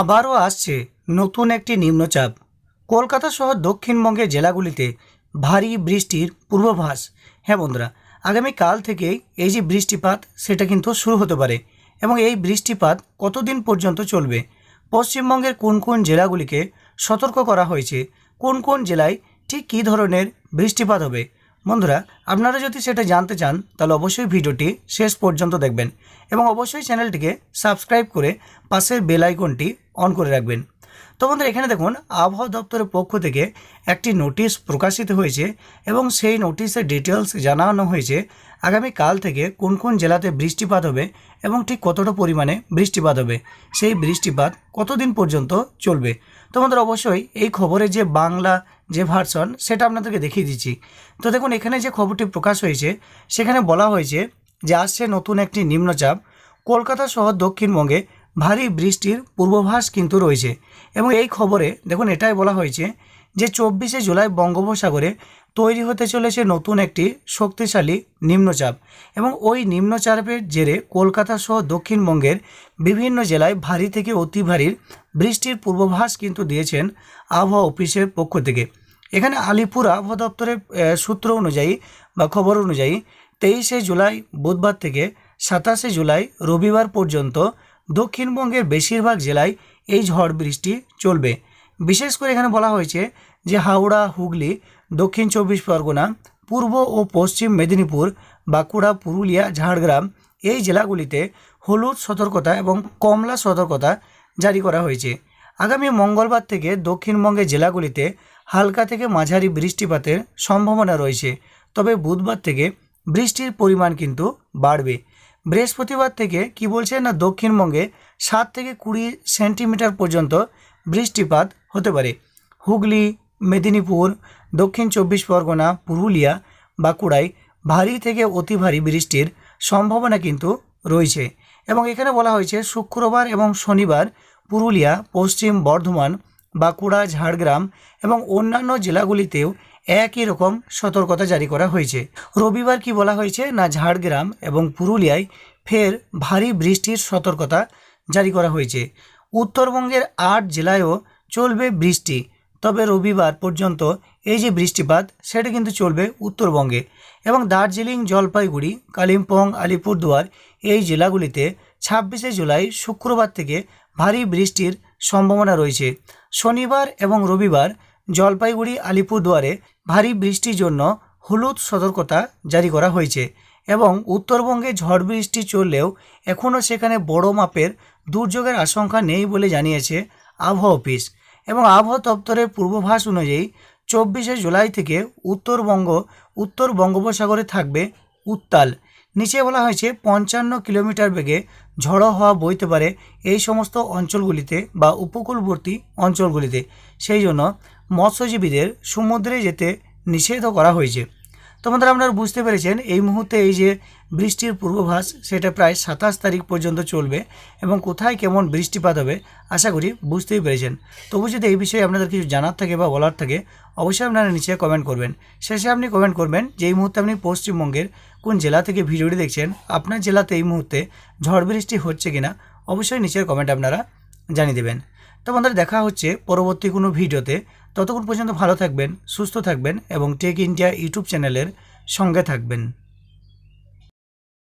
আবারও আসছে নতুন একটি নিম্নচাপ। কলকাতা সহ দক্ষিণবঙ্গের জেলাগুলিতে ভারী বৃষ্টির পূর্বাভাস। হ্যাঁ বন্ধুরা, আগামীকাল থেকেই এই যে বৃষ্টিপাত, সেটা কিন্তু শুরু হতে পারে এবং এই বৃষ্টিপাত কতদিন পর্যন্ত চলবে? পশ্চিমবঙ্গের কোন কোন জেলাগুলিকে সতর্ক করা হয়েছে? কোন কোন জেলায় ঠিক কী ধরনের বৃষ্টিপাত হবে? বন্ধুরা, আপনারা যদি সেটা জানতে চান, তাহলে অবশ্যই ভিডিওটি শেষ পর্যন্ত দেখবেন এবং অবশ্যই চ্যানেলটিকে সাবস্ক্রাইব করে পাশের বেল আইকনটি অন করে রাখবেন। তো বন্ধুরা, এখানে দেখুন, আবহাওয়া দপ্তরের পক্ষ থেকে একটি নোটিশ প্রকাশিত হয়েছে এবং সেই নোটিশের ডিটেলস জানানো হয়েছে আগামীকাল থেকে কোন কোন জেলাতে বৃষ্টিপাত হবে এবং ঠিক কতটা পরিমাণে বৃষ্টিপাত হবে, সেই বৃষ্টিপাত কতদিন পর্যন্ত চলবে। তো বন্ধুরা, অবশ্যই এই খবরে যে বাংলা যে ভার্সন সেটা আপনাদেরকে দেখিয়ে দিচ্ছি। তো দেখুন, এখানে যে খবরটি প্রকাশ হয়েছে, সেখানে বলা হয়েছে যে আসছে নতুন একটি নিম্নচাপ। কলকাতা সহ দক্ষিণবঙ্গে ভারী বৃষ্টির পূর্বাভাস কিন্তু রয়েছে। এবং এই খবরে, দেখুন, এটাই বলা হয়েছে যে চব্বিশে জুলাই বঙ্গোপসাগরে তৈরি হতে চলেছে নতুন একটি শক্তিশালী নিম্নচাপ এবং ওই নিম্নচাপের জেরে কলকাতা সহ দক্ষিণবঙ্গের বিভিন্ন জেলায় ভারী থেকে অতি ভারীর বৃষ্টির পূর্বাভাস কিন্তু দিয়েছেন আবহাওয়া অফিসের পক্ষ থেকে। এখানে আলিপুর আবহাওয়া দপ্তরের সূত্র অনুযায়ী বা খবর অনুযায়ী তেইশে জুলাই বুধবার থেকে সাতাশে জুলাই রবিবার পর্যন্ত দক্ষিণবঙ্গের বেশিরভাগ জেলায় এই ঝড় বৃষ্টি চলবে। বিশেষ করে এখানে বলা হয়েছে যে হাওড়া, হুগলি, দক্ষিণ চব্বিশ পরগনা, পূর্ব ও পশ্চিম মেদিনীপুর, বাঁকুড়া, পুরুলিয়া, ঝাড়গ্রাম এই জেলাগুলিতে হলুদ সতর্কতা এবং কমলা সতর্কতা জারি করা হয়েছে। আগামী মঙ্গলবার থেকে দক্ষিণবঙ্গের জেলাগুলিতে হালকা থেকে মাঝারি বৃষ্টিপাতের সম্ভাবনা রয়েছে, তবে বুধবার থেকে বৃষ্টির পরিমাণ কিন্তু বাড়বে। বৃহস্পতিবার থেকে কি বলছে না দক্ষিণবঙ্গে সাত থেকে কুড়ি সেন্টিমিটার পর্যন্ত বৃষ্টিপাত হতে পারে। হুগলি, মেদিনীপুর, দক্ষিণ চব্বিশ পরগনা, পুরুলিয়া, বাঁকুড়ায় ভারী থেকে অতি ভারী বৃষ্টির সম্ভাবনা কিন্তু রয়েছে এবং এখানে বলা হয়েছে শুক্রবার এবং শনিবার পুরুলিয়া, পশ্চিম বর্ধমান, বাঁকুড়া, ঝাড়গ্রাম এবং অন্যান্য জেলাগুলিতেও একই রকম সতর্কতা জারি করা হয়েছে। রবিবার কি বলা হয়েছে না ঝাড়গ্রাম এবং পুরুলিয়ায় ফের ভারী বৃষ্টির সতর্কতা জারি করা হয়েছে। উত্তরবঙ্গের আট জেলায়ও চলবে বৃষ্টি। তবে রবিবার পর্যন্ত এই যে বৃষ্টিপাত, সেটা কিন্তু চলবে উত্তরবঙ্গে। এবং দার্জিলিং, জলপাইগুড়ি, কালিম্পং, আলিপুরদুয়ার এই জেলাগুলিতে ছাব্বিশে জুলাই শুক্রবার থেকে ভারী বৃষ্টির সম্ভাবনা রয়েছে। শনিবার এবং রবিবার জলপাইগুড়ি, আলিপুরদুয়ারে ভারী বৃষ্টির জন্য হলুদ সতর্কতা জারি করা হয়েছে এবং উত্তরবঙ্গে ঝড় বৃষ্টি চললেও এখনও সেখানে বড় মাপের দুর্যোগের আশঙ্কা নেই বলে জানিয়েছে আবহাওয়া অফিস। এবং আবহাওয়া দপ্তরের পূর্বাভাস অনুযায়ী চব্বিশে জুলাই থেকে উত্তরবঙ্গ, উত্তর বঙ্গোপসাগরে থাকবে উত্তাল। নিচে বলা হয়েছে পঞ্চান্ন কিলোমিটার বেগে ঝড়ো হওয়া বইতে পারে এই সমস্ত অঞ্চলগুলিতে বা উপকূলবর্তী অঞ্চলগুলিতে। সেই জন্য মৎস্যজীবীদের সমুদ্রে যেতে নিষেধ করা হয়েছে। তোমাদের আপনারা বুঝতে পেরেছেন, এই মুহূর্তে এই যে বৃষ্টির পূর্বাভাস, সেটা প্রায় সাতাশ তারিখ পর্যন্ত চলবে এবং কোথায় কেমন বৃষ্টিপাত হবে, আশা করি বুঝতেই পেরেছেন। তবু যদি এই বিষয়ে আপনাদের কিছু জানার থাকে বা বলার থাকে, অবশ্যই আপনারা নিচে কমেন্ট করবেন। শেষে আপনি কমেন্ট করবেন যে এই মুহূর্তে আপনি পশ্চিমবঙ্গের কোন জেলা থেকে ভিডিওটি দেখছেন, আপনার জেলাতে এই মুহূর্তে ঝড় বৃষ্টি হচ্ছে কিনা, অবশ্যই নিচের কমেন্ট আপনারা জানিয়ে দেবেন। তো বন্ধুরা, দেখা হচ্ছে পরবর্তী কোনো ভিডিওতে। ততক্ষণ পর্যন্ত ভালো থাকবেন, সুস্থ থাকবেন এবং টেক ইন্ডিয়া ইউটিউব চ্যানেলের সঙ্গে থাকবেন।